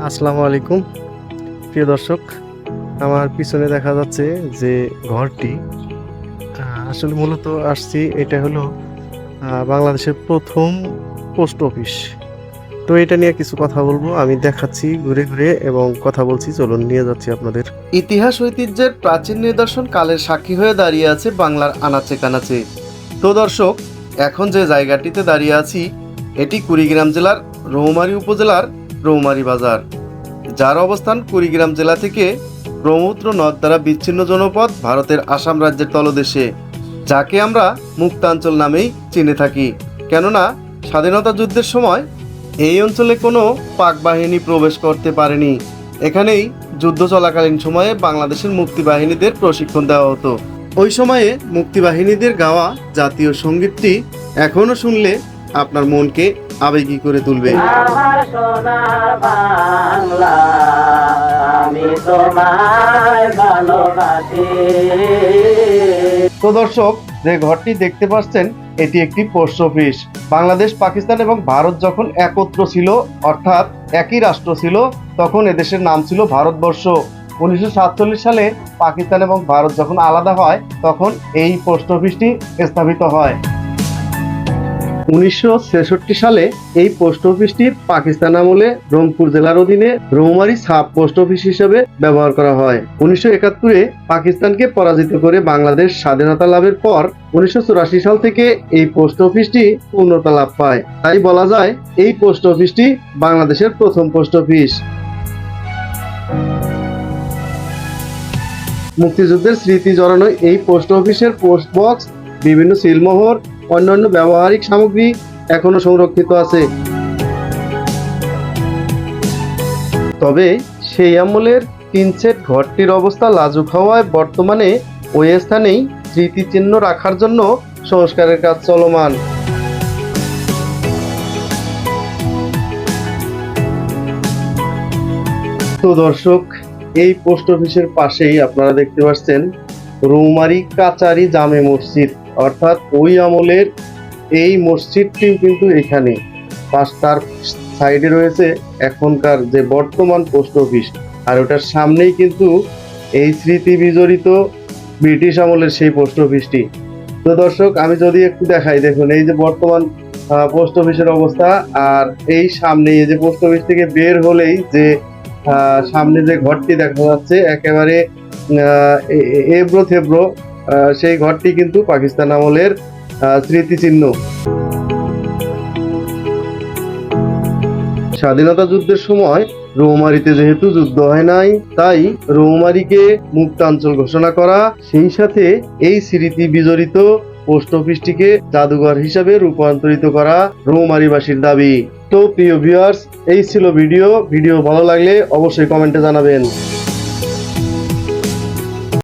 আসসালামু আলাইকুম। প্রিয় দর্শক, আমার পিছনে দেখা যাচ্ছে যে ঘরটি আসলে মূলত আসছি এটা হলো বাংলাদেশের প্রথম পোস্ট অফিস। তো এটা নিয়ে কিছু কথা বলব, আমি দেখাচ্ছি ঘুরে ঘুরে এবং কথা বলছি। চলুন, নিয়ে যাচ্ছি আপনাদের। ইতিহাস ঐতিহ্যের প্রাচীন নিদর্শন কালের সাক্ষী হয়ে দাঁড়িয়ে আছে বাংলার আনাচে কানাচে। তো দর্শক, এখন যে জায়গাটিতে দাঁড়িয়ে আছি, এটি কুড়িগ্রাম জেলার রৌমারী উপজেলার রৌমারী বাজার, যার অবস্থান কুড়িগ্রাম জেলা থেকে ব্রহ্মপুত্র নদ দ্বারা বিচ্ছিন্ন জনপদ ভারতের আসাম রাজ্যের তলদেশে, যাকে আমরা মুক্তাঞ্চল নামেই চিনে থাকি। কেননা, স্বাধীনতা যুদ্ধের সময় এই অঞ্চলে কোনো পাক বাহিনী প্রবেশ করতে পারেনি। এখানেই যুদ্ধ চলাকালীন সময়ে বাংলাদেশের মুক্তিবাহিনীদের প্রশিক্ষণ দেওয়া হতো। ওই সময়ে মুক্তিবাহিনীদের গাওয়া জাতীয় সঙ্গীতটি এখনও শুনলে আপনার মনকে আবেগী করে তুলবে। আমার সোনার বাংলা আমি তোমায় ভালোবাসি। তো দর্শক যে ঘরটি দেখতে পাচ্ছেন এটি একটি পোস্ট অফিস। বাংলাদেশ পাকিস্তান এবং ভারত যখন একত্র ছিল অর্থাৎ একই রাষ্ট্র ছিল তখন এদেশের নাম ছিল ভারতবর্ষ। উনিশশো সাতচল্লিশ সালে পাকিস্তান এবং ভারত যখন আলাদা হয় তখন এই পোস্ট অফিসটি স্থাপিত হয়। উনিশশো ছেষট্টি সালে এই পোস্ট অফিসটি পাকিস্তান আমলে রংপুর জেলার অধীনে রৌমারী সাব পোস্ট অফিস হিসেবে ব্যবহার করা হয়। উনিশশো একাত্তরে পাকিস্তানকে পরাজিত করে বাংলাদেশ স্বাধীনতা লাভের পর উনিশশো চুরাশি সাল থেকে এই পোস্ট অফিসটি পূর্ণতা লাভ পায়। তাই বলা যায়, এই পোস্ট অফিসটি বাংলাদেশের প্রথম পোস্ট অফিস। মুক্তিযুদ্ধের স্মৃতি জড়ানো এই পোস্ট অফিসের পোস্ট বক্স বিভিন্ন সিলমোহর, অন্যান্য ব্যবহারিক সামগ্রী এখনও সংরক্ষিত আছে। তবে সেই আমলের তিন সেট ঘরটির অবস্থা লাজুক হওয়ায় বর্তমানে ওই স্থানেই স্মৃতিচিহ্ন রাখার জন্য সংস্কারের কাজ চলমান। তো দর্শক, এই পোস্ট অফিসের পাশেই আপনারা দেখতে পাচ্ছেন রৌমারি কাচারি জামে মসজিদ। অর্থাৎ ওই আমলের এই মসজিদটিও কিন্তু এখানে। তার সাইডে রয়েছে এখনকার যে বর্তমান পোস্ট অফিস। আর ওটার সামনেই কিন্তু এই স্মৃতি বিজড়িত ব্রিটিশ আমলের সেই পোস্ট অফিসটি। তো দর্শক আমি যদি একটু দেখাই দেখুন এই যে বর্তমান পোস্ট অফিসের অবস্থা আর এই সামনে এই যে পোস্ট অফিস থেকে বের হলেই যে সামনে যে ঘরটি দেখা যাচ্ছে একেবারে আহ, এ- এ- এবড়ো থেবড়ো আহ, সেই ঘরটি কিন্তু পাকিস্তান আমলের স্মৃতিচিহ্ন। স্বাধীনতা যুদ্ধের সময় রৌমারিতে যেহেতু যুদ্ধ হয় নাই, তাই রৌমারিকে মুক্তাঞ্চল ঘোষণা করা, সেই সাথে এই স্মৃতি বিজড়িত পোস্ট অফিসটিকে জাদুঘর হিসাবে রূপান্তরিত করা রৌমারিবাসীর দাবি। তো প্রিয় ভিউয়ার্স এই ছিল ভিডিও। ভিডিও ভালো লাগলে অবশ্যই কমেন্টে জানাবেন।